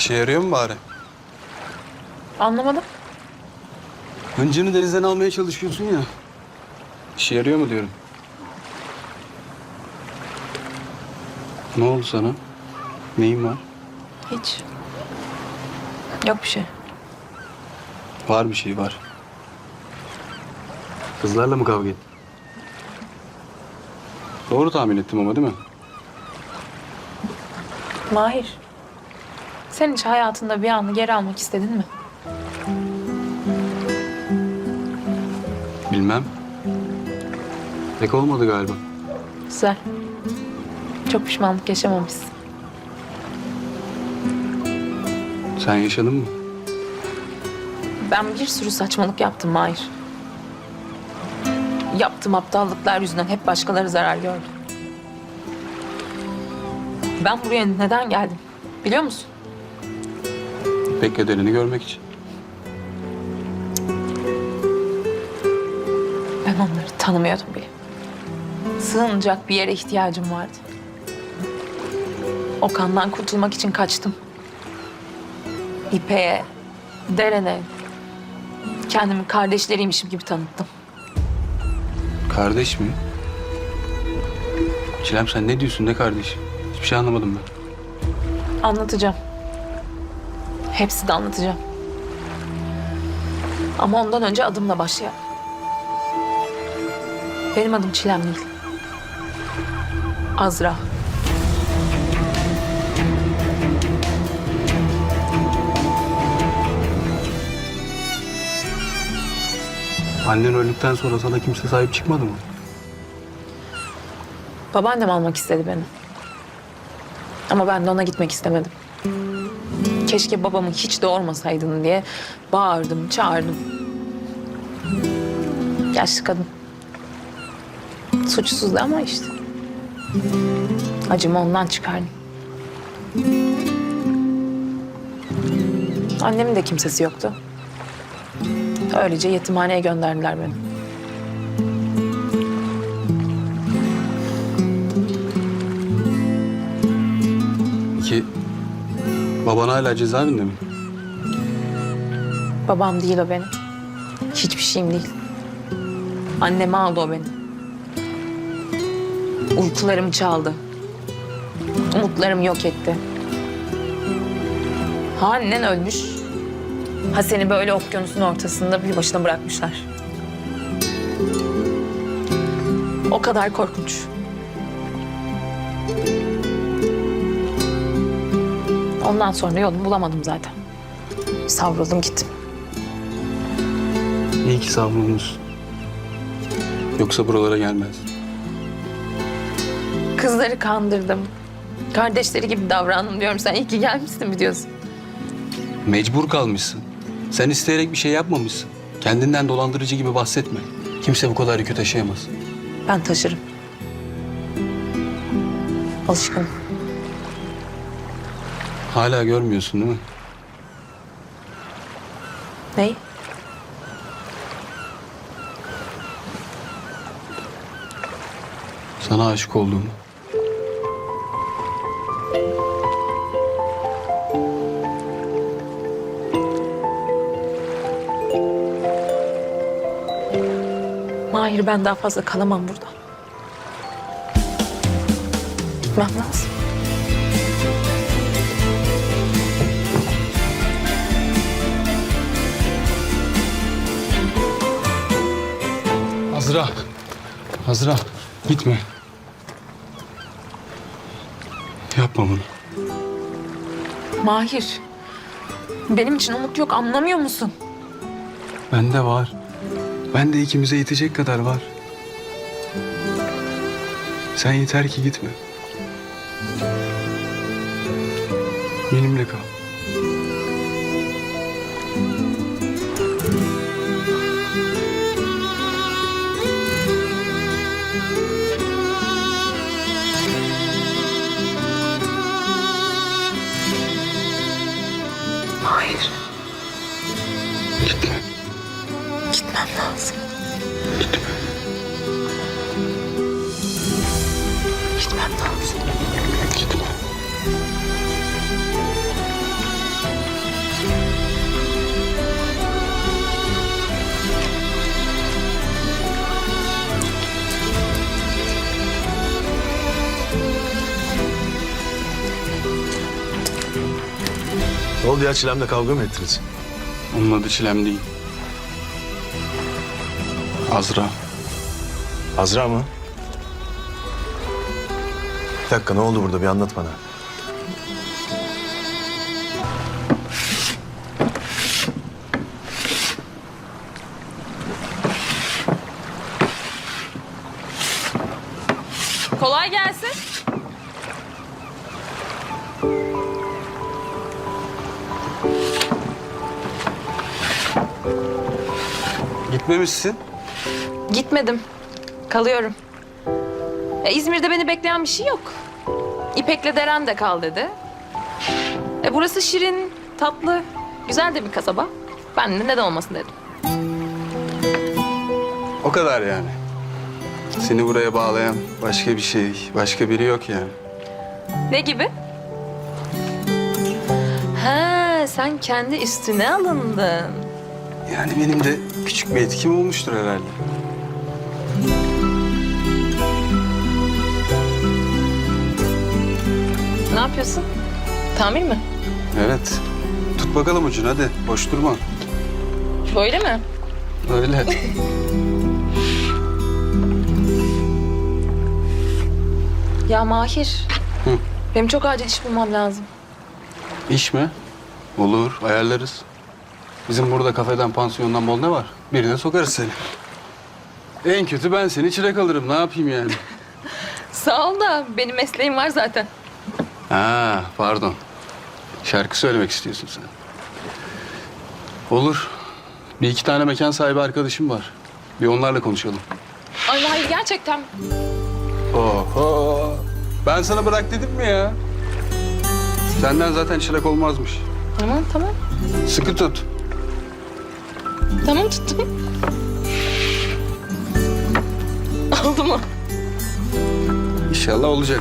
İşe yarıyor mu bari? Anlamadım. Hıncını denizden almaya çalışıyorsun ya. İşe yarıyor mu diyorum. Ne oldu sana? Neyin var? Hiç. Yok bir şey. Var bir şey var. Kızlarla mı kavga ettin? Doğru tahmin ettim ama değil mi? Mahir. Sen hiç hayatında bir anı geri almak istedin mi? Bilmem. Pek olmadı galiba. Güzel. Çok pişmanlık yaşamamışsın. Sen yaşadın mı? Ben bir sürü saçmalık yaptım Mahir. Yaptığım aptallıklar yüzünden hep başkaları zarar gördü. Ben buraya neden geldim? Biliyor musun? Beklediğini görmek için. Ben onları tanımıyordum bile. Sığınacak bir yere ihtiyacım vardı. Okan'dan kurtulmak için kaçtım. İpek'e, Deren'e, kendimi kardeşleriymişim gibi tanıttım. Kardeş mi? Çilem sen ne diyorsun ne kardeş? Hiçbir şey anlamadım ben. Anlatacağım. Hepsi de anlatacağım. Ama ondan önce adımla başlayalım. Benim adım Çilem değil. Azra. Annen öldükten sonra sana kimse sahip çıkmadı mı? Babaannem almak istedi beni. Ama ben de ona gitmek istemedim. Keşke babamı hiç doğurmasaydın diye bağırdım, çağırdım. Yaşlı kadın. Suçsuzdu ama işte. Acımı ondan çıkardım. Annemin de kimsesi yoktu. Öylece yetimhaneye gönderdiler beni. Baban hala cezaevinde mi? Babam değil o benim. Hiçbir şeyim değil. Annemi aldı o beni. Uykularımı çaldı. Umutlarımı yok etti. Ha annen ölmüş. Ha seni böyle okyanusun ortasında bir başına bırakmışlar. O kadar korkunç. Ondan sonra yolumu bulamadım zaten. Savruldum gittim. İyi ki savrulmuş. Yoksa buralara gelmez. Kızları kandırdım. Kardeşleri gibi davrandım diyorum. Sen iyi ki gelmişsin mi diyorsun? Mecbur kalmışsın. Sen isteyerek bir şey yapmamışsın. Kendinden dolandırıcı gibi bahsetme. Kimse bu kadar yükü taşıyamaz. Ben taşırım. Alışkınım. Hala görmüyorsun değil mi? Ney? Sana aşık olduğumu. Mahir ben daha fazla kalamam burada. Gitmem lazım. Azra. Azra gitme. Yapma bunu. Mahir. Benim için umut yok anlamıyor musun? Bende var. Bende ikimize yetecek kadar var. Sen yeter ki gitme. Benimle kal. gitmem lazım. Gitme. Gitmem lazım. Gitme. Ne oldu ya Çilem'le kavga mı ettiniz? Onun adı Çilem değil. Azra. Azra mı? Bir dakika ne oldu burada bir anlat bana. Kolay gelsin. Gitmemişsin. Gitmedim. Kalıyorum. E, İzmir'de beni bekleyen bir şey yok. İpek'le Deren de kal dedi. E, burası şirin, tatlı, güzel de bir kasaba. Ben de neden olmasın dedim. O kadar yani. Seni buraya bağlayan başka bir şey, başka biri yok yani. Ne gibi? Ha, sen kendi üstüne alındın. Yani benim de küçük bir etkim olmuştur herhalde. Ne yapıyorsun? Tamir mi? Evet. Tut bakalım ucunu hadi. Boş durma. Böyle mi? Öyle. Ya Mahir. Hı. Benim çok acil iş bulmam lazım. İş mi? Olur, ayarlarız. Bizim burada kafeden, pansiyondan bol ne var? Birine sokarız seni. En kötü ben seni çırak alırım. Ne yapayım yani? Sağ ol da benim mesleğim var zaten. Ha, pardon. Şarkı söylemek istiyorsun sen. Olur. Bir iki tane mekan sahibi arkadaşım var. Bir onlarla konuşalım. Ay Mahir gerçekten. Oho. Ben sana bırak dedim mi ya? Senden zaten çırak olmazmış. Tamam tamam. Sıkı tut. Tamam tuttum. Oldu mu? İnşallah olacak.